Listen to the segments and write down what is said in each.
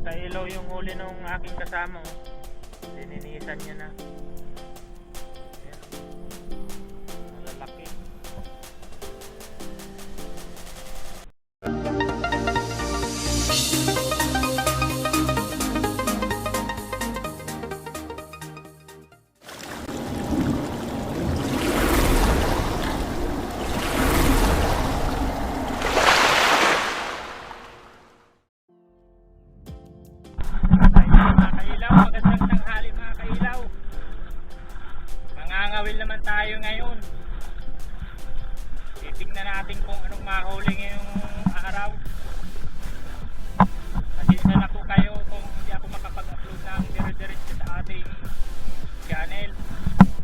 Nakailaw yung huli nung aking kasama. Oh. Lininisan niya na. Mangangawil naman tayo ngayon. Titingnan natin kung anong mahuli ngayong araw. Pasensya na po kayo kung hindi ako makapag-upload ng dire-diretso sa ating channel.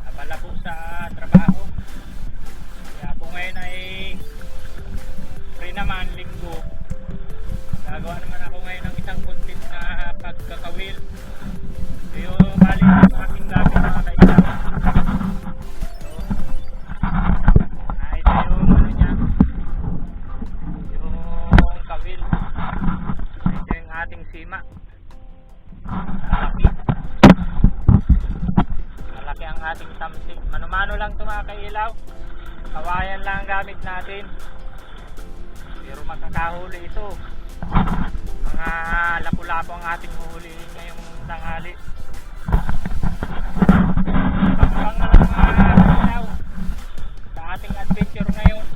Abala po sa trabaho. Kaya po ngayon ay free naman, linggo. Gagawa naman ako ngayon ng isang content na pagkakawil. So bali yung aking gamit mga kailang. Sima. Malaki. Malaki ang ating tamsik. Mano-mano lang ito mga kailaw. Kawayan lang ang gamit natin. Pero makakahuli ito mga lapu-lapo ang ating huhulihin ngayong tanghali. Pagpang na lang mga kailaw sa ating adventure ngayon.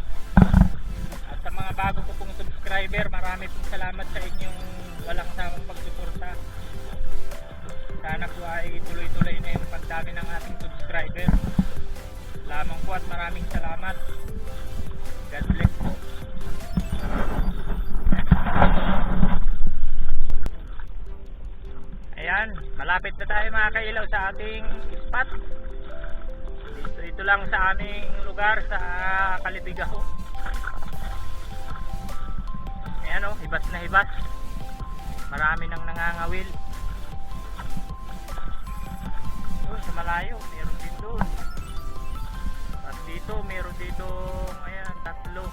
At sa mga bago ko pong subscriber, marami pong salamat sa inyong walang pagsuporta. Po ay tuloy-tuloy na yung pagdami ng ating subscriber. Lamang po at maraming salamat. God bless po. Ayan, malapit na tayo mga kailaw sa ating spot. Dito, dito lang sa aming lugar sa Kalibigaho. Ayan o, hibas na hibas. Marami nang nangangawil. Doon sa malayo, meron din doon. At dito, meron dito, ayan, tatlo.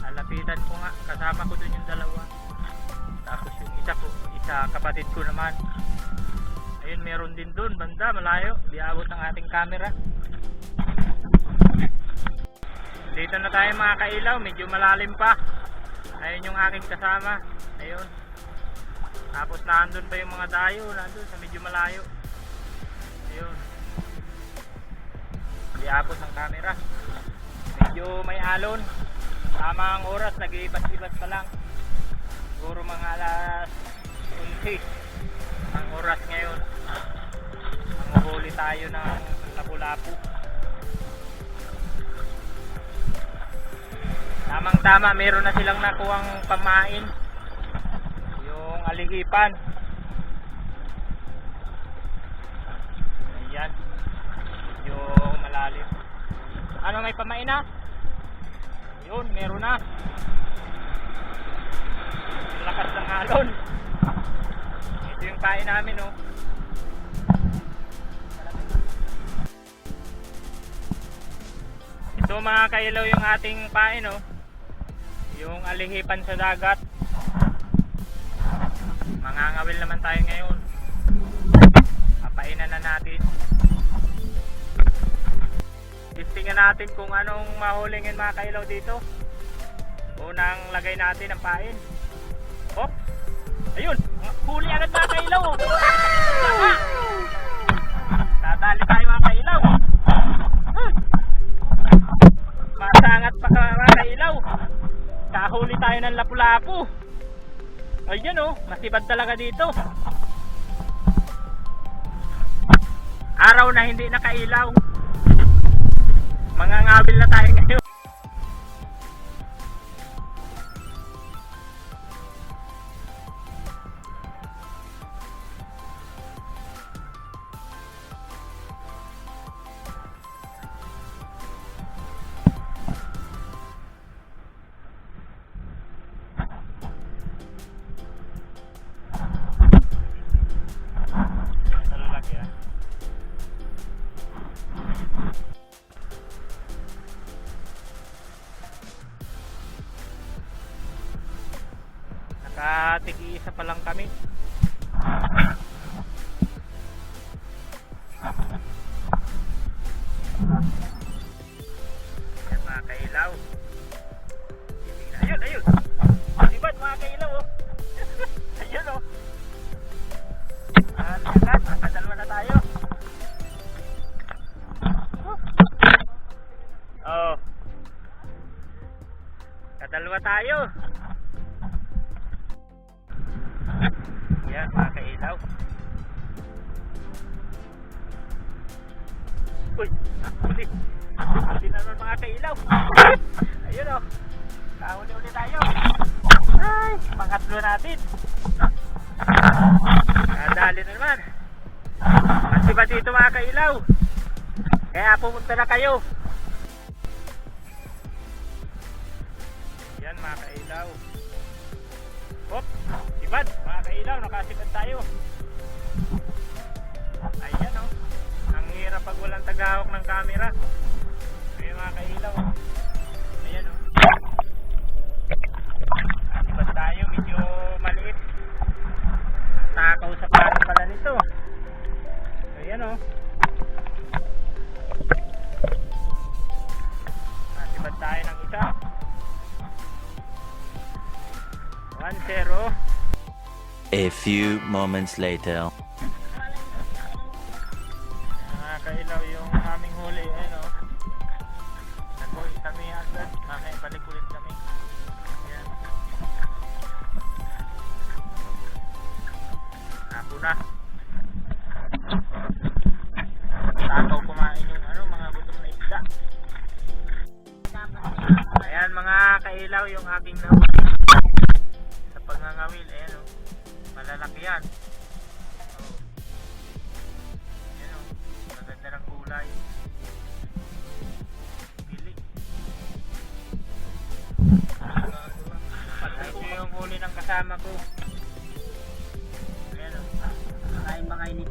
Alapitan ko nga, kasama ko doon yung dalawa. Tapos yung isa ko, isa kapatid ko naman. Ayun, meron din doon, banda, malayo. Di abot ng ating camera. Dito na tayo mga kailaw, medyo malalim pa. Ayun yung aking kasama. Ayun. Tapos nandun pa yung mga dayo, nandun sa medyo malayo. Ayun. Di abot ng camera. Medyo may alon. Tama ang oras, nag-iibas-ibas pa lang siguro mga alas 11 ang oras ngayon manguhuli tayo ng lapu-lapu tamang tama meron na silang nakuhang pamain yung aligipan ayan. Yung malalim. Ano may pamain na? Yun meron na. Lakas ng alon. Ito yung kain namin oh. Ito mga kailaw yung ating pain oh. Yung alihipan sa dagat tayo ngayon papainan na natin testingan natin kung anong mahulingin mga kailaw dito unang lagay natin ang pain Oh. Ayun. Huli agad mga kailaw. Dadali tayo mga kailaw. Masangat pa mga kailaw. Kahuli tayo ng lapu-lapu. Ayun oh. Masibad talaga dito. Araw na hindi nakailaw. Mangangawil na tayo ngayon. Nakatig-isa pa lang kami. Yan mga kailaw. Ayun, ayun. Sibad mga kailaw oh. ayun oh. Ah, lahat, nakadalwa na tayo. Oh. Kadalwa tayo. Yan, mga. Uy, huli. Huli naman mga kailaw. Ayun o. Kahuli-uli tayo. Ay, pangatlo natin. Nadali na naman. Kasi ba dito mga kailaw? Kaya pumunta na kayo. Yan mga kailaw. Sibad. Mga kailaw, nakasibad tayo. Ayan o. Ang hirap pag walang tagahawak ng camera. Ayan mga kailaw. Ayan o. Sibad tayo, medyo maliit. Takaw sa para pala nito. Ayan o. Nasibad tayo ng isa. 1-0. A few moments later. Mga kailaw yung aming huli. Ayan o. Nagkuhi kami agad. Mamaya balik ulit kami. Ayan. Apo na. Takaw kumain yung ano, mga gutom na isda. Ayan mga kailaw yung aking nahuli. Sa pangangawil. Ayan o. Malalaki yan. Oh. Ayan o. Maganda ng kulay. Pili. Ito yung huli ng kasama ko. Ayan o. Kain ba kayo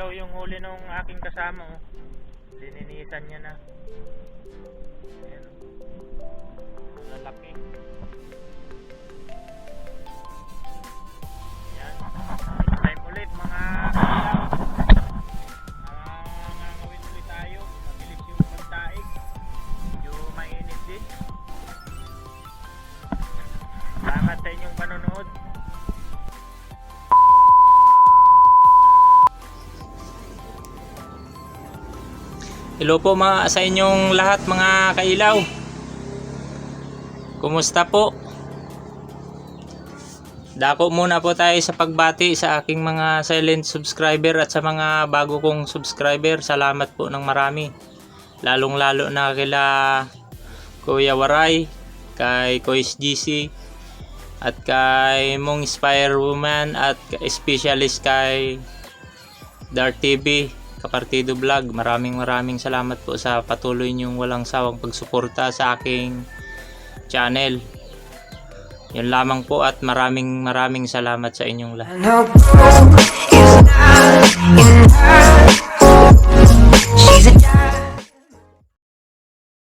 kailaw yung huli nung aking kasama oh. Lininisan niya na. Hello po mga sa inyong lahat mga kailaw. Kumusta po? Dako muna po tayo sa pagbati sa aking mga silent subscriber at sa mga bago kong subscriber. Salamat po ng marami. Lalong lalo na kila Kuya Waray, kay Kois GC, at kay Mong Inspire Woman at specialist kay Dart TV, Kapartido Vlog. Maraming maraming salamat po sa patuloy niyong walang sawang pagsuporta sa aking channel. Yun lamang po at maraming maraming salamat sa inyong lahat.